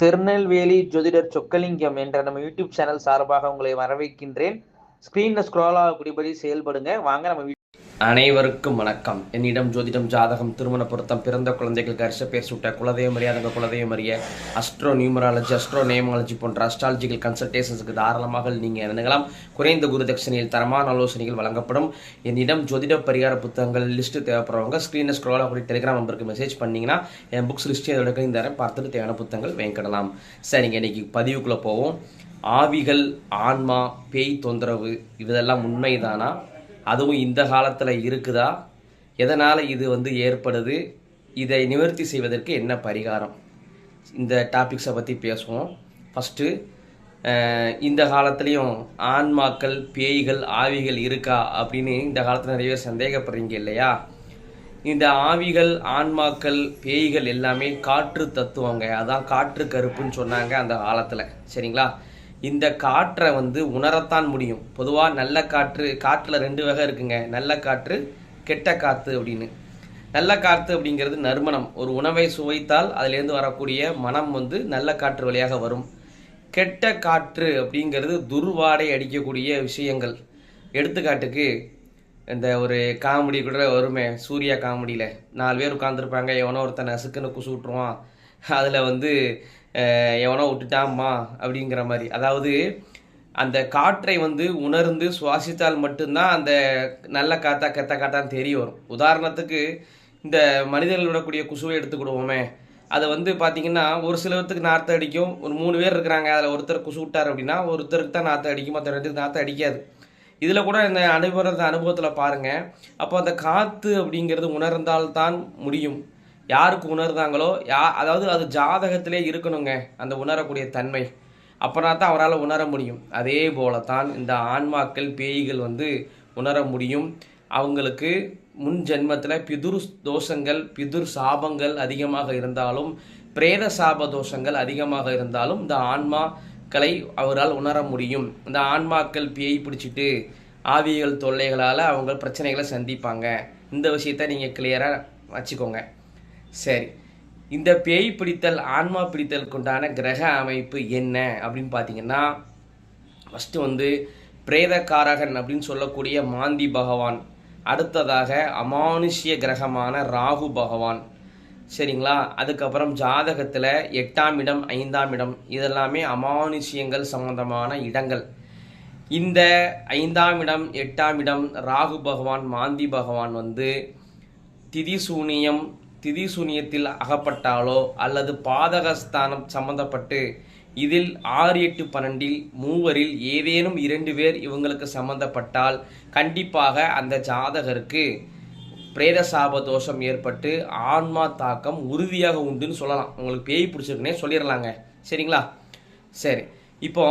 திருநெல்வேலி ஜோதிடர் சொக்கலிங்கம் என்ற நம்ம யூடியூப் சேனல் சார்பாக உங்களை வரவேற்கின்றேன். ஸ்கிரீன்ல ஸ்க்ரோல் ஆகக்கூடியபடி செயல்படுங்க. வாங்க நம்ம அனைவருக்கும் வணக்கம். என்னிடம் ஜோதிடம் ஜாதகம் திருமண பொருத்தம் பிறந்த குழந்தைகள் கரிச பேர் சுட்ட குலதெய்வம் அறியாதங்க குலதெய்வம் அறிய அஸ்ட்ரோ நியூமராலஜி அஸ்ட்ரோ நேமாலஜி போன்ற அஸ்ட்ராலஜிக்கல் கன்சல்டேஷன்ஸுக்கு தாராளமாக நீங்கள் இணங்கலாம் குறைந்த குருதட்சணையில் தரமான ஆலோசனைகள் வழங்கப்படும். என்னிடம் ஜோதிட பரிகார புத்தகங்கள் லிஸ்ட்டு தேவைப்படுறவங்க ஸ்க்ரீனில் ஸ்க்ரோல் ஆகக்கூடிய டெலிகிராம் நம்பருக்கு மெசேஜ் பண்ணிங்கன்னா என் புக்ஸ் லிஸ்ட்டு அதோட இந்த தரேன் பார்த்துட்டு தேவையான புத்தகங்கள் வாங்கிக்கிடலாம். சரிங்க இன்னைக்கு பதிவுக்குள்ளே போவோம். ஆவிகள் ஆன்மா பேய் தொந்தரவு இதெல்லாம் உண்மைதானா? அதுவும் இந்த காலத்தில் இருக்குதா? எதனால் இது வந்து ஏற்படுது? இதை நிவர்த்தி செய்வதற்கு என்ன பரிகாரம்? இந்த டாபிக்ஸை பற்றி பேசுவோம். ஃபஸ்ட்டு இந்த காலத்துலேயும் ஆன்மாக்கள் பேய்கள் ஆவிகள் இருக்கா அப்படின்னு இந்த காலத்தில் நிறைய பேர் சந்தேகப்படுறீங்க இல்லையா? இந்த ஆவிகள் ஆன்மாக்கள் பேய்கள் எல்லாமே காற்று தத்துவங்க. அதான் காற்று கருப்புன்னு சொன்னாங்க அந்த காலத்தில். சரிங்களா? இந்த காற்றை வந்து உணரத்தான் முடியும். பொதுவாக நல்ல காற்று காற்றில் ரெண்டு வகை இருக்குங்க. நல்ல காற்று கெட்ட காற்று அப்படின்னு. நல்ல காற்று அப்படிங்கிறது நறுமணம். ஒரு உணவை சுவைத்தால் அதிலேருந்து வரக்கூடிய மனம் வந்து நல்ல காற்று வழியாக வரும். கெட்ட காற்று அப்படிங்கிறது துர்வாடை அடிக்கக்கூடிய விஷயங்கள். எடுத்துக்காட்டுக்கு இந்த ஒரு காமெடி கூட வருமே சூர்யா காமெடியில். நாலு பேர் உட்காந்துருப்பாங்க எவனோ ஒருத்தன் நசுக்குன்னு குசு விட்ருவான் அதில் வந்து எவனோ விட்டுட்டாம்மா அப்படிங்கிற மாதிரி. அதாவது அந்த காற்றை வந்து உணர்ந்து சுவாசித்தால் மட்டும்தான் அந்த நல்ல காத்தா கெத்த காத்தான்னு தெரிய வரும். உதாரணத்துக்கு இந்த மனிதர்கள் விடக்கூடிய குசுவை எடுத்துக்கிடுவோமே. அதை வந்து பார்த்தீங்கன்னா ஒரு சிலத்துக்கு நாற்று அடிக்கும். ஒரு மூணு பேர் இருக்கிறாங்க அதில் ஒருத்தர் குசு விட்டார் அப்படின்னா ஒருத்தருக்கு தான் நாற்று அடிக்கும் மற்ற ரெண்டுக்கு நாற்று அடிக்காது. இதில் கூட இந்த அனுபவத்தை அனுபவத்தில் பாருங்கள் அப்போ அந்த காற்று அப்படிங்கிறது உணர்ந்தால்தான் முடியும். யாருக்கு உணர்ந்தாங்களோ யா அதாவது அது ஜாதகத்திலே இருக்கணுங்க அந்த உணரக்கூடிய தன்மை. அப்போனா தான் அவரால் உணர முடியும். அதே போல தான் இந்த ஆன்மாக்கள் பேய்கள் வந்து உணர முடியும். அவங்களுக்கு முன் ஜென்மத்தில் பிதுர் தோஷங்கள் பிதுர் சாபங்கள் அதிகமாக இருந்தாலும் பிரேத சாப தோஷங்கள் அதிகமாக இருந்தாலும் இந்த ஆன்மாக்களை அவரால் உணர முடியும். இந்த ஆன்மாக்கள் பேய் பிடிச்சிட்டு ஆவிகள் தொல்லைகளால் அவங்க பிரச்சனைகளை சந்திப்பாங்க. இந்த விஷயத்த நீங்கள் கிளியராக வச்சுக்கோங்க. சரி. இந்த பேய் பிடித்தல் ஆன்மா பிடித்தலுக்குண்டான கிரக அமைப்பு என்ன அப்படின்னு பார்த்தீங்கன்னா ஃபஸ்ட்டு வந்து பிரேதக்காரகன் அப்படின்னு சொல்லக்கூடிய மாந்தி பகவான். அடுத்ததாக அமானுஷ்ய கிரகமான ராகு பகவான். சரிங்களா? அதுக்கப்புறம் ஜாதகத்தில் எட்டாம் இடம் ஐந்தாம் இடம் இதெல்லாமே அமானுஷ்யங்கள் சம்பந்தமான இடங்கள். இந்த ஐந்தாம் இடம் எட்டாம் இடம் ராகு பகவான் மாந்தி பகவான் வந்து திதிசூனியம் திதி சூனியத்தில் அகப்பட்டாலோ அல்லது பாதகஸ்தானம் சம்பந்தப்பட்டு இதில் ஆறு எட்டு பன்னெண்டில் மூவரில் ஏதேனும் இரண்டு பேர் இவங்களுக்கு சம்பந்தப்பட்டால் கண்டிப்பாக அந்த ஜாதகருக்கு பிரேத சாப தோஷம் ஏற்பட்டு ஆன்மா தாக்கம் உறுதியாக உண்டுன்னு சொல்லலாம். உங்களுக்கு பேய் பிடிச்சிருக்குனே சொல்லிடலாங்க. சரிங்களா? சரி. இப்போ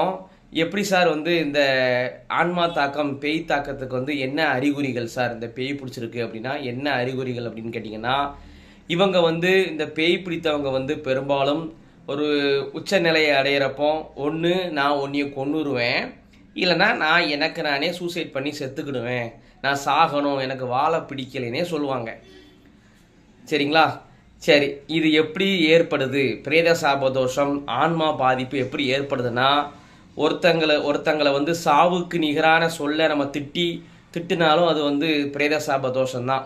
எப்படி சார் வந்து இந்த ஆன்மா தாக்கம் பேய் தாக்கத்துக்கு வந்து என்ன அறிகுறிகள் சார் இந்த பேய் பிடிச்சிருக்கு அப்படின்னா என்ன அறிகுறிகள் அப்படின்னு கேட்டிங்கன்னா இவங்க வந்து இந்த பேய் பிடித்தவங்க வந்து பெரும்பாலும் ஒரு உச்ச நிலையை அடையிறப்போ ஒன்று நான் ஒன்றைய கொண்டுருவேன் இல்லைனா நான் எனக்கு நானே சூசைட் பண்ணி செத்துக்கிடுவேன். நான் சாகணும் எனக்கு வாழை பிடிக்கலைன்னே சொல்லுவாங்க. சரிங்களா? சரி இது எப்படி ஏற்படுது? பிரேத சாபதோஷம் ஆன்மா பாதிப்பு எப்படி ஏற்படுதுன்னா ஒருத்தங்களை ஒருத்தங்களை வந்து சாவுக்கு நிகரான சொல்ல நம்ம திட்டி திட்டினாலும் அது வந்து பிரேத சாபதோஷம் தான்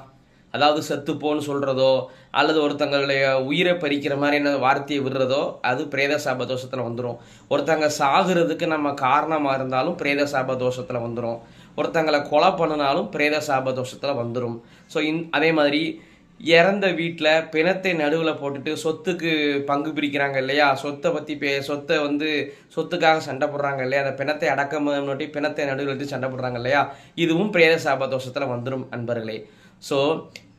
அதாவது செத்துப்போன்னு சொல்கிறதோ அல்லது ஒருத்தங்களுடைய உயிரை பறிக்கிற மாதிரியான வார்த்தையை விடுறதோ அது பிரேத சாப தோஷத்தில் வந்துடும் ஒருத்தங்க சாகுறதுக்கு நம்ம காரணமாக இருந்தாலும் பிரேத சாப தோஷத்தில் வந்துடும் ஒருத்தங்களை கொலை பண்ணினாலும் பிரேத சாப தோஷத்தில் வந்துடும் ஸோ இன் அதே மாதிரி இறந்த வீட்டில் பிணத்தை நடுவில் போட்டுட்டு சொத்துக்கு பங்கு பிரிக்கிறாங்க இல்லையா? சொத்தை பற்றி பே சொத்தை வந்து சொத்துக்காக சண்டை போடுறாங்க இல்லையா? அந்த பிணத்தை அடக்கம் நோட்டி பிணத்தை நடுவில் எடுத்து சண்டை போடுறாங்க இல்லையா? இதுவும் பிரேத சாபதோஷத்தில் வந்துடும் அன்பர்களே ஸோ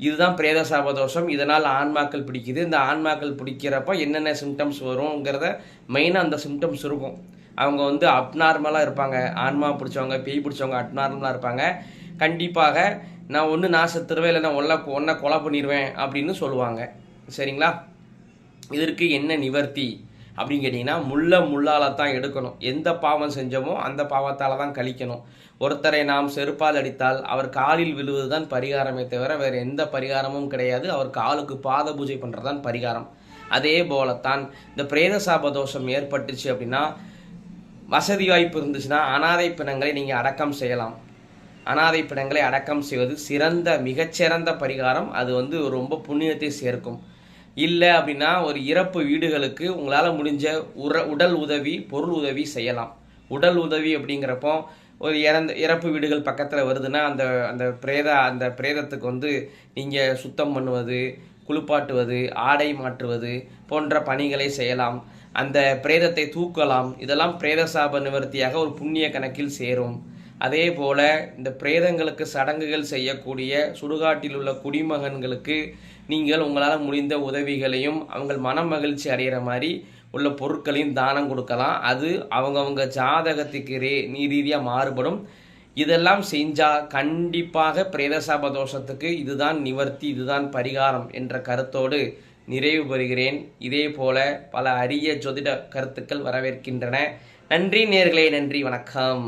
இதுதான் பிரேத சாபதோஷம். இதனால் ஆன்மாக்கள் பிடிக்குது. இந்த ஆன்மாக்கள் பிடிக்கிறப்ப என்னென்ன சிம்டம்ஸ் வருங்கிறத மெயினாக அந்த சிம்டம்ஸ் இருக்கும். அவங்க வந்து அப்நார்மலாக இருப்பாங்க. ஆன்மா பிடிச்சவங்க பேய் பிடிச்சவங்க அப்நார்மலாக இருப்பாங்க. கண்டிப்பாக நான் ஒன்று நான் செத்துருவேன் இல்லை நான் ஒன்றா ஒன்றா கொலை பண்ணிடுவேன் அப்படின்னு சொல்லுவாங்க. சரிங்களா? இதற்கு என்ன நிவர்த்தி அப்படின்னு கேட்டிங்கன்னா முள்ள முள்ளால் தான் எடுக்கணும். எந்த பாவம் செஞ்சோமோ அந்த பாவத்தால் தான் கழிக்கணும். ஒருத்தரை நாம் செருப்பால் அடித்தால் அவர் காலில் விழுவது தான் பரிகாரமே தவிர வேறு எந்த பரிகாரமும் கிடையாது. அவர் காலுக்கு பாத பூஜை பண்ணுறது தான் பரிகாரம். அதே போலத்தான் இந்த பிரேத சாப தோஷம் ஏற்பட்டுச்சு அப்படின்னா வசதி வாய்ப்பு இருந்துச்சுன்னா அனாதை பிணங்களை நீங்கள் அடக்கம் செய்யலாம். அனாதை பிணங்களை அடக்கம் செய்வது சிறந்த மிகச்சிறந்த பரிகாரம். அது வந்து ரொம்ப புண்ணியத்தை சேர்க்கும். இல்லை அப்படின்னா ஒரு இறப்பு வீடுகளுக்கு உங்களால் முடிஞ்ச உர உடல் உதவி பொருள் உதவி செய்யலாம். உடல் உதவி அப்படிங்கிறப்போ ஒரு இறந்த இறப்பு வீடுகள் பக்கத்தில் வருதுன்னா அந்த அந்த பிரேத அந்த பிரேதத்துக்கு வந்து நீங்கள் சுத்தம் பண்ணுவது குளிப்பாட்டுவது ஆடை மாற்றுவது போன்ற பணிகளை செய்யலாம். அந்த பிரேதத்தை தூக்கலாம். இதெல்லாம் பிரேத சாப நிவர்த்தியாக ஒரு புண்ணிய கணக்கில் சேரும். அதே போல இந்த பிரேதங்களுக்கு சடங்குகள் செய்யக்கூடிய சுடுகாட்டில் உள்ள குடிமகன்களுக்கு நீங்கள் உங்களால் முடிந்த உதவிகளையும் அவங்க மன மகிழ்ச்சி அடைகிற மாதிரி உள்ள பொருட்களையும் தானம் கொடுக்கலாம். அது அவங்கவுங்க ஜாதகத்துக்கு ரே ரீதியாக மாறுபடும். இதெல்லாம் செஞ்சால் கண்டிப்பாக பிரேதசாப தோஷத்துக்கு இதுதான் நிவர்த்தி இதுதான் பரிகாரம் என்ற கருத்தோடு நிறைவு பெறுகிறேன். இதே போல பல அரிய ஜோதிட கருத்துக்கள் வரவேற்கின்றன. நன்றி நேர்களே நன்றி வணக்கம்.